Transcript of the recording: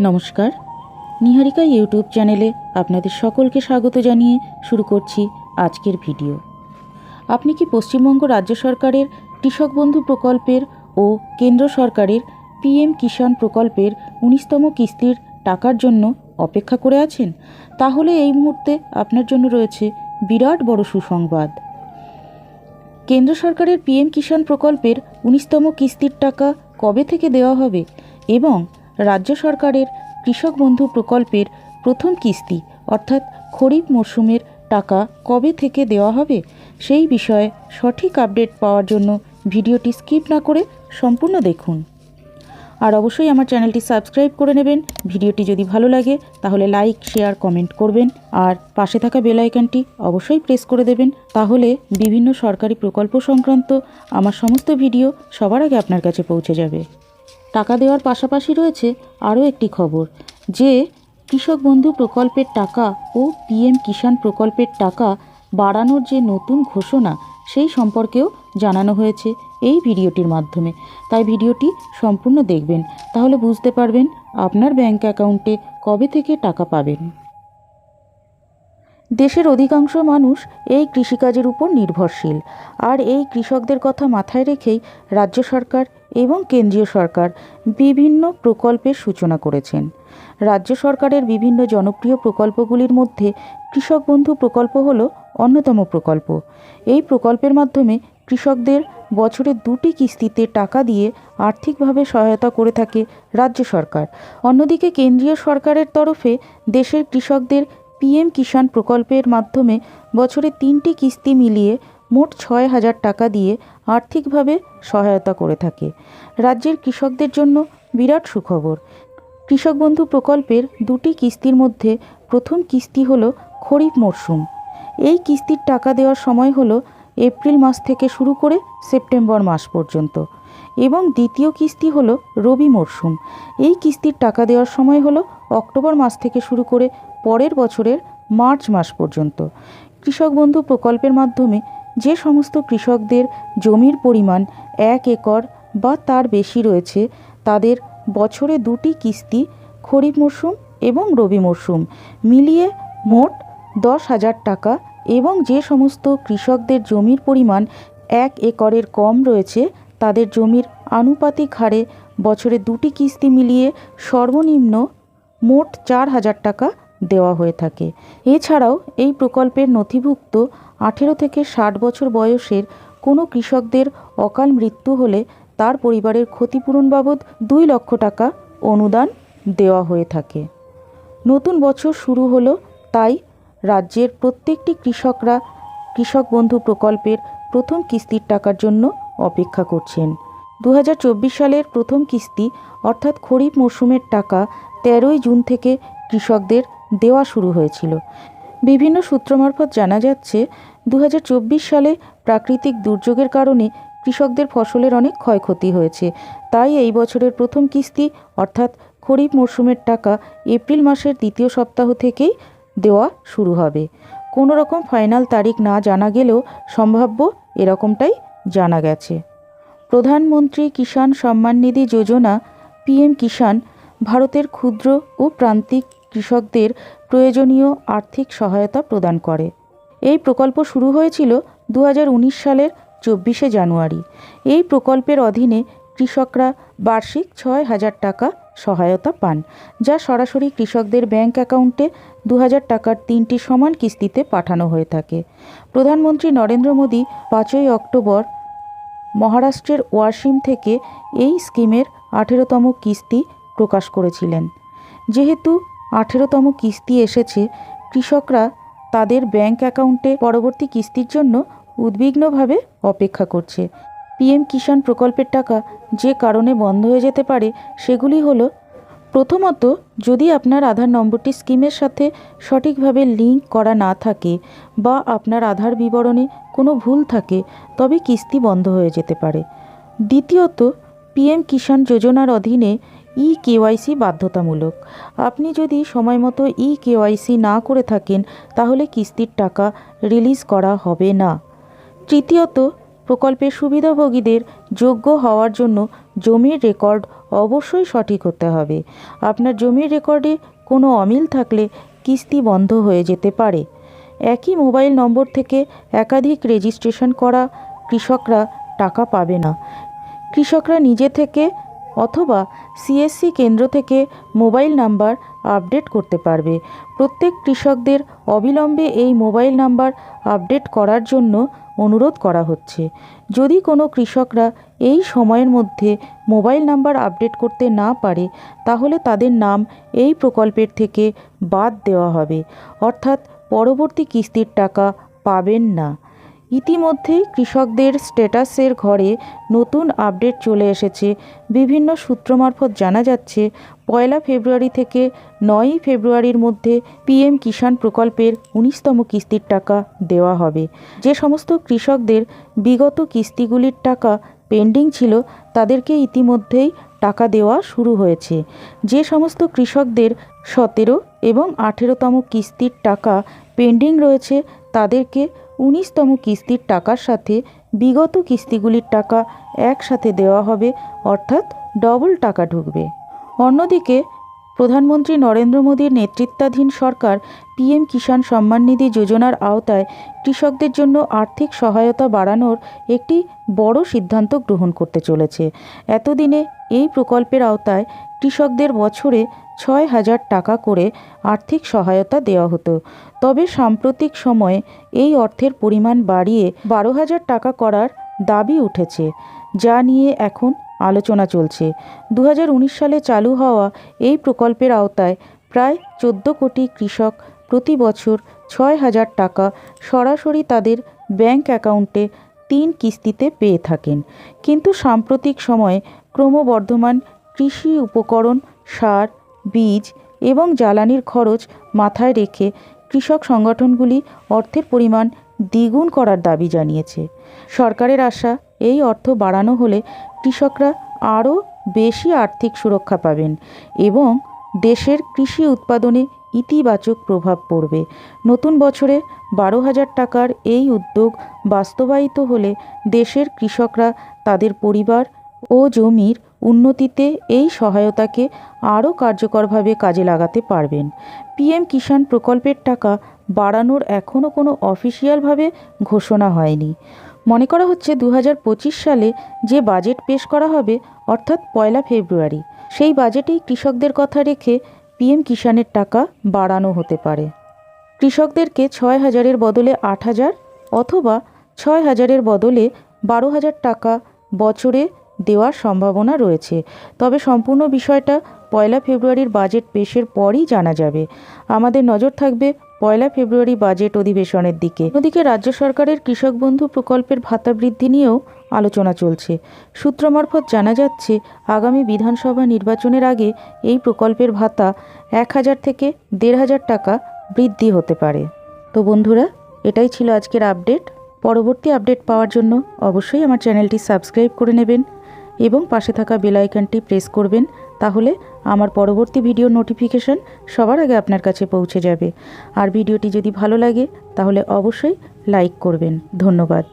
নমস্কার। নিহারিকা ইউটিউব চ্যানেলে আপনাদের সকলকে স্বাগত জানিয়ে শুরু করছি আজকের ভিডিও। আপনি কি পশ্চিমবঙ্গ রাজ্য সরকারের কৃষক বন্ধু প্রকল্পের ও কেন্দ্র সরকারের পিএম কিষাণ প্রকল্পের উনিশতম কিস্তির টাকার জন্য অপেক্ষা করে আছেন? তাহলে এই মুহূর্তে আপনার জন্য রয়েছে বিরাট বড় সুসংবাদ। কেন্দ্র সরকারের পিএম কিষাণ প্রকল্পের উনিশতম কিস্তির টাকা কবে থেকে দেওয়া হবে এবং রাজ্য সরকারের কৃষক বন্ধু প্রকল্পের প্রথম কিস্তি, অর্থাৎ খরিফ মরশুমের টাকা কবে থেকে দেওয়া হবে? সেই বিষয়ে সঠিক আপডেট পাওয়ার জন্য ভিডিওটি স্কিপ না করে সম্পূর্ণ দেখুন। আর অবশ্যই আমার চ্যানেলটি সাবস্ক্রাইব করে নেবেন। ভিডিওটি যদি ভালো লাগে, তাহলে লাইক, শেয়ার, কমেন্ট করবেন। আর পাশে থাকা বেল আইকনটি অবশ্যই প্রেস করে দেবেন। তাহলে বিভিন্ন সরকারি প্রকল্প সংক্রান্ত আমার সমস্ত ভিডিও সবার আগে আপনার কাছে পৌঁছে যাবে। টাকা দেওয়ার পাশাপাশি রয়েছে আরও একটি খবর যে কৃষক বন্ধু প্রকল্পের টাকা ও পিএম কিষাণ প্রকল্পের টাকা বাড়ানোর যে নতুন ঘোষণা, সেই সম্পর্কেও জানানো হয়েছে এই ভিডিওটির মাধ্যমে। তাই ভিডিওটি সম্পূর্ণ দেখবেন। তাহলে বুঝতে পারবেন আপনার ব্যাংক অ্যাকাউন্টে কবে থেকে টাকা পাবেন। দেশের অধিকাংশ মানুষ এই কৃষিকাজের উপর নির্ভরশীল। আর এই কৃষকদের কথা মাথায় রেখেই রাজ্য সরকার এবং কেন্দ্রীয় সরকার বিভিন্ন প্রকল্পের সূচনা করেছেন। রাজ্য সরকারের বিভিন্ন জনপ্রিয় প্রকল্পগুলির মধ্যে কৃষক বন্ধু প্রকল্প হল অন্যতম প্রকল্প। এই প্রকল্পের মাধ্যমে কৃষকদের বছরে দুটি কিস্তিতে টাকা দিয়ে আর্থিকভাবে সহায়তা করে থাকে রাজ্য সরকার। অন্যদিকে কেন্দ্রীয় সরকারের তরফে দেশের কৃষকদের পিএম কিষাণ প্রকল্পের মাধ্যমে বছরে তিনটি কিস্তি মিলিয়ে মোট ছয় হাজার টাকা দিয়ে আর্থিকভাবে সহায়তা করে থাকে। রাজ্যের কৃষকদের জন্য বিরাট সুখবর। কৃষক বন্ধু প্রকল্পের দুটি কিস্তির মধ্যে প্রথম কিস্তি হলো খরিফ মরশুম এই কিস্তির টাকা দেওয়ার সময় হলো এপ্রিল মাস থেকে শুরু করে সেপ্টেম্বর মাস পর্যন্ত এবং দ্বিতীয় কিস্তি হলো রবি মরশুম এই কিস্তির টাকা দেওয়ার সময় হলো অক্টোবর মাস থেকে শুরু করে পরের বছরের মার্চ মাস পর্যন্ত। কৃষক বন্ধু প্রকল্পের মাধ্যমে যে সমস্ত কৃষকদের জমির পরিমাণ এক একর বা তার বেশি রয়েছে, তাদের বছরে দুটি কিস্তি, খরিফ মরশুম এবং রবি মরশুম, মিলিয়ে মোট দশ হাজার টাকা এবং যে সমস্ত কৃষকদের জমির পরিমাণ এক একরের কম রয়েছে, তাদের জমির আনুপাতিক হারে বছরে দুটি কিস্তি মিলিয়ে সর্বনিম্ন মোট চার হাজার টাকা দেওয়া হয়ে থাকে। এছাড়াও এই প্রকল্পের নথিভুক্ত আঠেরো থেকে ষাট বছর বয়সের কোনো কৃষকদের অকাল মৃত্যু হলে তার পরিবারের ক্ষতিপূরণ বাবদ দুই লক্ষ টাকা অনুদান দেওয়া হয়ে থাকে। নতুন বছর শুরু হলো, তাই রাজ্যের প্রত্যেকটি কৃষকরা কৃষক বন্ধু প্রকল্পের প্রথম কিস্তির টাকার জন্য অপেক্ষা করছেন। দু হাজার চব্বিশ সালের প্রথম কিস্তি, অর্থাৎ খরিফ মরশুমের টাকা, তেরোই জুন থেকে কৃষকদের দেওয়া শুরু হয়েছিল। বিভিন্ন সূত্র মারফত জানা যাচ্ছে দু হাজার চব্বিশ সালে প্রাকৃতিক দুর্যোগের কারণে কৃষকদের ফসলের অনেক ক্ষয়ক্ষতি হয়েছে। তাই এই বছরের প্রথম কিস্তি, অর্থাৎ খরিফ মরশুমের টাকা, এপ্রিল মাসের দ্বিতীয় সপ্তাহ থেকেই দেওয়া শুরু হবে। কোনো রকম ফাইনাল তারিখ না জানা গেলেও সম্ভাব্য এরকমটাই জানা গেছে। প্রধানমন্ত্রী কিষাণ সম্মান নিধি যোজনা, পিএম কিষাণ, ভারতের ক্ষুদ্র ও প্রান্তিক কৃষকদের প্রয়োজনীয় আর্থিক সহায়তা প্রদান করে। এই প্রকল্প শুরু হয়েছিল দু হাজার উনিশ সালের চব্বিশে জানুয়ারি। এই প্রকল্পের অধীনে কৃষকরা বার্ষিক ছয় হাজার টাকা সহায়তা পান, যা সরাসরি কৃষকদের ব্যাংক অ্যাকাউন্টে দু হাজার টাকার তিনটি সমান কিস্তিতে পাঠানো হয়ে থাকে। প্রধানমন্ত্রী নরেন্দ্র মোদী পাঁচই অক্টোবর মহারাষ্ট্রের ওয়াসিম থেকে এই স্কিমের আঠেরোতম কিস্তি প্রকাশ করেছিলেন। যেহেতু আঠেরোতম কিস্তি এসেছে। কৃষকরা তাদের ব্যাংক অ্যাকাউন্টে পরবর্তী কিস্তির জন্য উদ্বিগ্নভাবে অপেক্ষা করছে। পিএম কিষাণ প্রকল্পের টাকা যে কারণে বন্ধ হয়ে যেতে পারে, সেগুলি হলো, প্রথমত, যদি আপনার আধার নম্বরটি স্কিমের সাথে সঠিকভাবে লিঙ্ক করা না থাকে বা আপনার আধার বিবরণে কোনো ভুল থাকে, তবে কিস্তি বন্ধ হয়ে যেতে পারে। দ্বিতীয়ত, পিএম কিষাণ যোজনার অধীনে ই কেওয়াইসি বাধ্যতামূলক। আপনি যদি সময় মতো ই কেওয়াইসি না করে থাকেন, তাহলে কিস্তির টাকা রিলিজ করা হবে না। তৃতীয়ত, প্রকল্পের সুবিধাভোগীদের যোগ্য হওয়ার জন্য জমির রেকর্ড অবশ্যই সঠিক হতে হবে। আপনার জমির রেকর্ডে কোনো অমিল থাকলে কিস্তি বন্ধ হয়ে যেতে পারে। একই মোবাইল নম্বর থেকে একাধিক রেজিস্ট্রেশন করা কৃষকরা টাকা পাবে না। কৃষকরা নিজে থেকে অথবা সিএসসি কেন্দ্র থেকে মোবাইল নাম্বার আপডেট করতে পারবে। প্রত্যেক কৃষকদের অবিলম্বে এই মোবাইল নাম্বার আপডেট করার জন্য অনুরোধ করা হচ্ছে। যদি কোনো কৃষকরা এই সময়ের মধ্যে মোবাইল নাম্বার আপডেট করতে না পারে, তাহলে তাদের নাম এই প্রকল্পের থেকে বাদ দেওয়া হবে। অর্থাৎ পরবর্তী কিস্তির টাকা পাবেন না। ইতিমধ্যেই কৃষকদের স্ট্যাটাসের ঘরে নতুন আপডেট চলে এসেছে। বিভিন্ন সূত্র মারফত জানা যাচ্ছে, পয়লা ফেব্রুয়ারি থেকে নয়ই ফেব্রুয়ারির মধ্যে পিএম কিষাণ প্রকল্পের উনিশতম কিস্তির টাকা দেওয়া হবে। যে সমস্ত কৃষকদের বিগত কিস্তিগুলির টাকা পেন্ডিং ছিল, তাদেরকে ইতিমধ্যেই টাকা দেওয়া শুরু হয়েছে। যে সমস্ত কৃষকদের সতেরো এবং আঠেরোতম কিস্তির টাকা পেন্ডিং রয়েছে, তাদেরকে উনিশতম কিস্তির টাকার সাথে বিগত কিস্তিগুলির টাকা একসাথে দেওয়া হবে, অর্থাৎ ডবল টাকা ঢুকবে। অন্যদিকে, প্রধানমন্ত্রী নরেন্দ্র মোদীর নেতৃত্বাধীন সরকার পিএম কিষাণ সম্মান নিধি যোজনার আওতায় কৃষকদের জন্য আর্থিক সহায়তা বাড়ানোর একটি বড় সিদ্ধান্ত গ্রহণ করতে চলেছে। এতদিনে এই প্রকল্পের আওতায় কৃষকদের বছরে ছয় হাজার টাকা করে আর্থিক সহায়তা দেওয়া হতো। তবে সাম্প্রতিক সময়ে এই অর্থের পরিমাণ বাড়িয়ে বারো হাজার টাকা করার দাবি উঠেছে, যা নিয়ে এখন আলোচনা চলছে। দু হাজার উনিশ সালে চালু হওয়া এই প্রকল্পের আওতায় প্রায় চোদ্দ কোটি কৃষক প্রতি বছর ছয় হাজার টাকা সরাসরি তাদের ব্যাংক অ্যাকাউন্টে তিন কিস্তিতে পেয়ে থাকেন। কিন্তু সাম্প্রতিক সময়ে ক্রমবর্ধমান কৃষি উপকরণ সার বীজ এবং জ্বালানির খরচ মাথায় রেখে কৃষক সংগঠনগুলি অর্থের পরিমাণ দ্বিগুণ করার দাবি জানিয়েছে। সরকারের আশা, এই অর্থ বাড়ানো হলে কৃষকরা আরও বেশি আর্থিক সুরক্ষা পাবেন এবং দেশের কৃষি উৎপাদনে ইতিবাচক প্রভাব পড়বে। নতুন বছরে বারো হাজার টাকার এই উদ্যোগ বাস্তবায়িত হলে দেশের কৃষকরা তাদের পরিবার ও জমির উন্নতিতে এই সহায়তাকে আরও কার্যকরভাবে কাজে লাগাতে পারবেন। পিএম কিষাণ প্রকল্পের টাকা বাড়ানোর এখনও কোনো অফিসিয়ালভাবে ঘোষণা হয়নি। মনে করা হচ্ছে দু হাজার পঁচিশ সালে যে বাজেট পেশ করা হবে, অর্থাৎ পয়লা ফেব্রুয়ারি, সেই বাজেটেই কৃষকদের কথা রেখে পিএম কিষাণের টাকা বাড়ানো হতে পারে। কৃষকদেরকে ছয় হাজারের বদলে আট হাজার অথবা ছয় হাজারের বদলে বারো হাজার টাকা বছরে দেওয়ার সম্ভাবনা রয়েছে। তবে সম্পূর্ণ বিষয়টা পয়লা ফেব্রুয়ারির বাজেট পেশের পরই জানা যাবে। আমাদের নজর থাকবে পয়লা ফেব্রুয়ারি বাজেট অধিবেশনের দিকে। অন্যদিকে রাজ্য সরকারের কৃষক বন্ধু প্রকল্পের ভাতা বৃদ্ধি নিয়েও আলোচনা চলছে। সূত্র মারফত জানা যাচ্ছে, আগামী বিধানসভা নির্বাচনের আগে এই প্রকল্পের ভাতা এক হাজার থেকে দেড় হাজার টাকা বৃদ্ধি হতে পারে। তো বন্ধুরা, এটাই ছিল আজকের আপডেট। পরবর্তী আপডেট পাওয়ার জন্য অবশ্যই আমার চ্যানেলটি সাবস্ক্রাইব করে নেবেন। এবং পাশে থাকা বেল আইকনটি প্রেস করবেন, তাহলে আমার পরবর্তী ভিডিও নোটিফিকেশন সবার আগে আপনার কাছে পৌঁছে যাবে। আর ভিডিওটি যদি ভালো লাগে, তাহলে অবশ্যই লাইক করবেন। ধন্যবাদ।